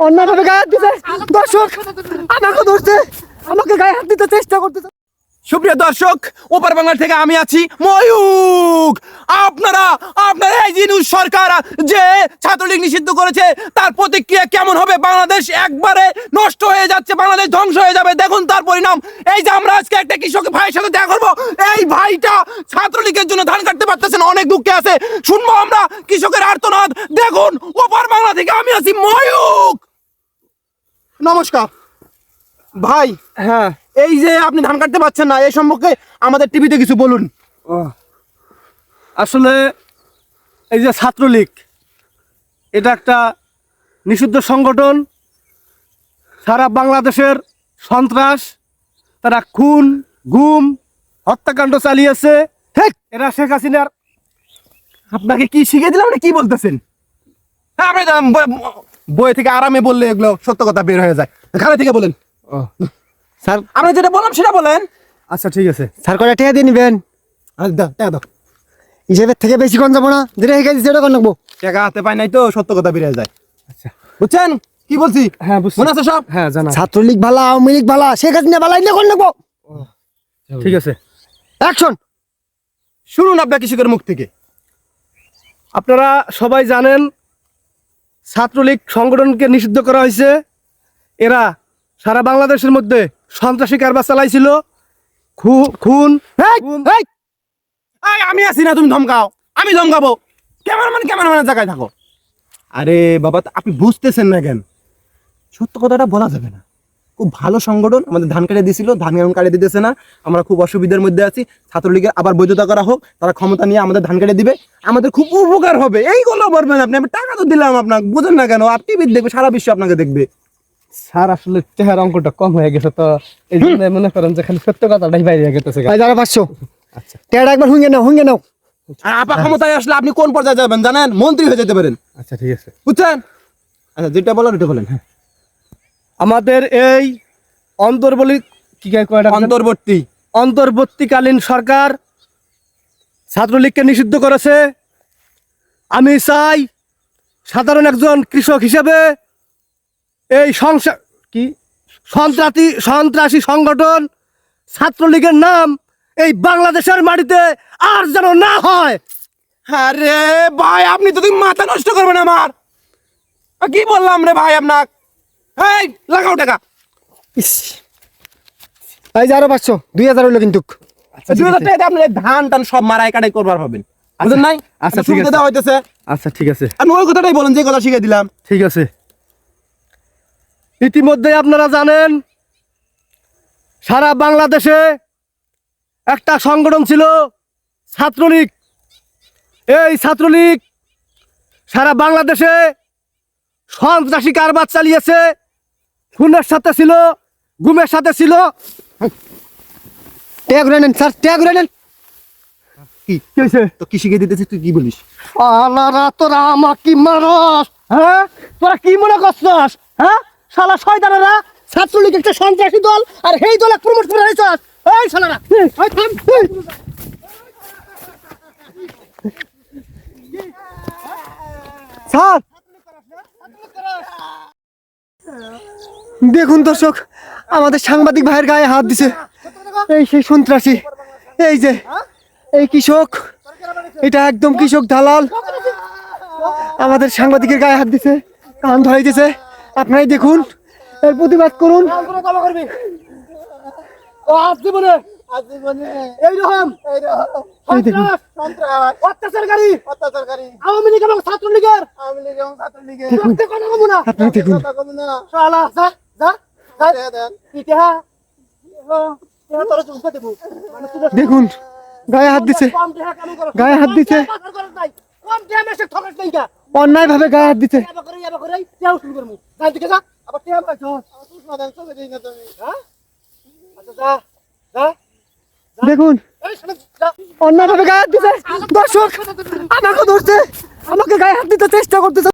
অন্যভাবে গায়ে হাত দিতে দর্শক, আমাকে ধরছে। আমাকে গায়ে হাত দিতে চেষ্টা করতেছে। সুপ্রিয় দর্শক, ওপার বাংলা থেকে আমি আছি ময়ূক আপনারা আপনারা এই নিউজ সরকার যে ছাত্রলীগ নিষিদ্ধ করেছে, তার প্রতিক্রিয়া কেমন হবে? বাংলাদেশ একবারে নষ্ট হয়ে যাচ্ছে, বাংলাদেশ ধ্বংস হয়ে যাবে। দেখুন তার পরিণাম। এই যে আমরা আজকে একটা কৃষক ভাইয়ের সাথে দেখা করব, এই ভাইটা ছাত্রলীগের জন্য ধান কাটতে পারতেছেন অনেক দুঃখে আছে। শুনব আমরা কৃষকের আর্তনাদ। দেখুন, ওপার বাংলা থেকে আমি আছি ময়ূক নমস্কার। ভাই হ্যাঁ। এই যে আপনি ধান কাটতে পারছেন না এই সম্পর্কে আমাদের টিভিতে কিছু বলুন। আসলে এই যে ছাত্রলীগ এটা একটা নিষিদ্ধ সংগঠন। সারা বাংলাদেশের সন্ত্রাস তারা খুন গুম হত্যাকাণ্ড চালিয়েছে। ঠিক। এরা শেখ হাসিনার আপনাকে কি শিখিয়ে দিলাম কি বলতেছেন? হ্যাঁ আপনি বই- থেকে আরামে বললে এগুলো সত্য কথা বের হয়ে যায়। খানে থেকে বলেন। স্যার। আপনি যেটা বললাম সেটা বলেন। আচ্ছা ঠিক আছে। স্যার কটা টাকা দিয়ে নিবেন? আচ্ছা, দাও, টাকা দাও। হিসেবের থেকে বেশি কোন যাব না। যেটা নেব টাকা হাতে পাই নাই তো সত্য কথা বেরিয়ে যায়। আচ্ছা। বুঝছেন? কি বলছি? হ্যাঁ বুঝছি। মনে আছে সব? হ্যাঁ জানা। ছাত্রলীগ ভালা আওয়ামী লীগ ভালা শেখ হাসিনা ভালা এগুলো কোন নেব ঠিক আছে। অ্যাকশন। শুনুন আপনার কৃষকের মুখ থেকে। আপনারা সবাই জানেন ছাত্রলীগ সংগঠনকে নিষিদ্ধ করা হয়েছে। এরা সারা বাংলাদেশের মধ্যে সন্ত্রাসী কারবার চালাইছিল। খুন আমি আছি না তুমি ধমকাও। আমি ধমকাবো। ক্যামেরাম্যান ক্যামেরাম্যানের জায়গায় থাকো। আরে বাবা আপনি বুঝতেছেন না কেন? সত্য কথাটা বলা যাবে না। খুব ভালো সংগঠন আমাদের ধান কাটে দিয়েছিল ধান এখন কাটে দিতেছে না। আমরা খুব অসুবিধার মধ্যে আছি ছাত্রলীগের আবার বৈধতা করা হোক তারা ক্ষমতা নিয়ে আমাদের ধান কেটে দিবে। আমাদের খুব উপকার হবে এইগুলো বলবেন আপনি আমি টাকা তো দিলাম আপনাকে বুঝেন না কেন আপনি দেখবে সারা বিশ্ব আপনাকে দেখবে। স্যার আসলে চেহারা অঙ্কটা কম হয়ে গেছে তো এই জন্য মনে করেন যে খালি সত্য কথাটাই বাইরে ভাই যারা পাঁচশো। টাকাটা একবার হুঙ্গে নাও হুঙ্গে নাও। আর আপা ক্ষমতায় আসলে আপনি কোন পর্যায়ে যাবেন জানেন? মন্ত্রী হয়ে যেতে পারেন। আচ্ছা ঠিক আছে। বুঝছেন? আচ্ছা যেটা বলেন ওটা বলেন হ্যাঁ। আমাদের এই অন্তর্বলি কি অন্তর্বর্তী। অন্তর্বর্তীকালীন সরকার ছাত্রলীগকে নিষিদ্ধ করেছে। আমি চাই সাধারণ একজন কৃষক হিসেবে এই সংসার কি? সন্ত্রাসী সন্ত্রাসী সংগঠন ছাত্রলীগের নাম এই বাংলাদেশের মাটিতে আর যেন না হয়। আরে ভাই আপনি তো তুমি মাথা নষ্ট করবেন আমার। কি বললাম রে ভাই আপনার এই লাগাও টাকা। ইস। পাঁচশো দুই হাজার হইল কিন্তু। দুই হাজার টাকা আপনি ধান টান সব মারাই কাটাই করবার হবেন। বুঝলেন নাই? আচ্ছা, ঠিক আছে। হইতেছে। আচ্ছা ঠিক আছে। আপনি ওই কথাটাই বলেন যে কথা দিলাম। ঠিক আছে। ইতিমধ্যে আপনারা জানেন সারা বাংলাদেশে একটা সংগঠন ছিল ছাত্রলীগ। এই ছাত্রলীগ সারা বাংলাদেশে সন্ত্রাসী কারবার চালিয়েছে। খুনের সাথে ছিল গুমের সাথে ছিল। টাকা ঘুরে নেন স্যার টাকা ঘুরে নেন। কি? কি হয়েছে তো কি শিখে দিতেছিস তুই কি বলিস? আলারা তোরা আমার কি মারস। হ্যাঁ? তোরা কি মনে করছস? হ্যাঁ? শালা শয়তানেরা ছাত্রলীগ একটা সন্ত্রাসী দল আর সেই দলে প্রমোট করে রেছস এই শালারা এই থাম স্যার দেখুন দর্শক আমাদের সাংবাদিক ভাইয়ের গায়ে হাত দিছে। এই সেই সন্ত্রাসী এই যে এই কৃষক এটা একদম কৃষক দালাল। আমাদের সাংবাদিকের গায়ে হাত দিছে কান ধরাই দিছে আপনারাই দেখুন এর প্রতিবাদ করুন। এইরকম এই দেখুন। অত্যাচারকারী আওয়ামী লীগ এবং ছাত্রলীগের। কথা কমু না। আপনারা দেখুন। শালা যা যা। যা ইতিহা তোর চুপে দেবো মানে দেখুন গায়ে হাত করছ গায়ে হাত কা অন্যায় ভাবে গায়ে হাত পাইছ হ্যাঁ? আচ্ছা যা যা। দেখুন অন্যায় ভাবে গায়ে হাত দিছে। দর্শক আমাকে ধরছে। আমাকে গায়ে হাত দিতে চেষ্টা করতেছে।